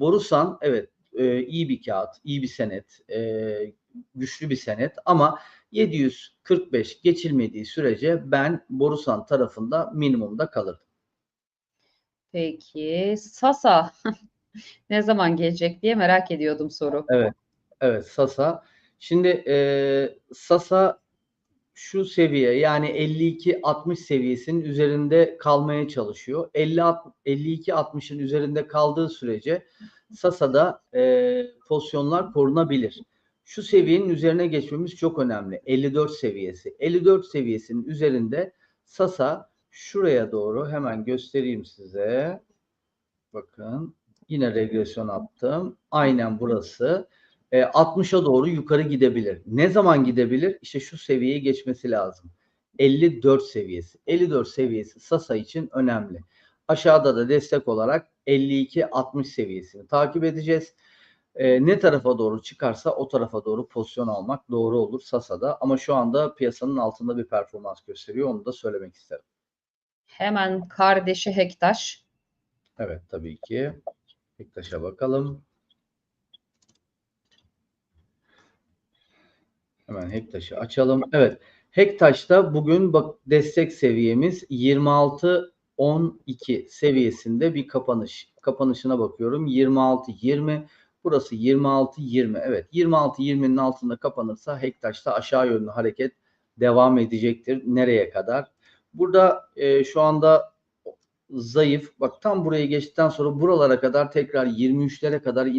Borusan evet e, iyi bir kağıt, iyi bir senet, e, güçlü bir senet ama 745 geçilmediği sürece ben Borusan tarafında minimumda kalırdım. Peki Sasa ne zaman gelecek diye merak ediyordum soru. Evet, evet Sasa. Şimdi e, Sasa şu seviye yani 52-60 seviyesinin üzerinde kalmaya çalışıyor. 50 52-60'ın üzerinde kaldığı sürece Sasa'da e, pozisyonlar korunabilir. Şu seviyenin üzerine geçmemiz çok önemli. 54 seviyesi. 54 seviyesinin üzerinde Sasa şuraya doğru hemen göstereyim size. Bakın yine regresyon attım. Aynen burası. E, 60'a doğru yukarı gidebilir. Ne zaman gidebilir? İşte şu seviyeyi geçmesi lazım. 54 seviyesi. 54 seviyesi Sasa için önemli. Aşağıda da destek olarak 52-60 seviyesini takip edeceğiz. E, ne tarafa doğru çıkarsa o tarafa doğru pozisyon almak doğru olur Sasa'da. Ama şu anda piyasanın altında bir performans gösteriyor. Onu da söylemek isterim. Hemen kardeşi Hektaş. Evet tabii ki. Bektaş'a bakalım. Hemen Hektaş'ı açalım. Evet. Hektaş'ta bugün bak destek seviyemiz 26 12 seviyesinde bir kapanış. Kapanışına bakıyorum. 26 20 Burası 26 20. Evet 26 20'nin altında kapanırsa Hektaş'ta aşağı yönlü hareket devam edecektir. Nereye kadar? Burada e, şu anda zayıf. Bak tam buraya geçtikten sonra buralara kadar tekrar 23'lere kadar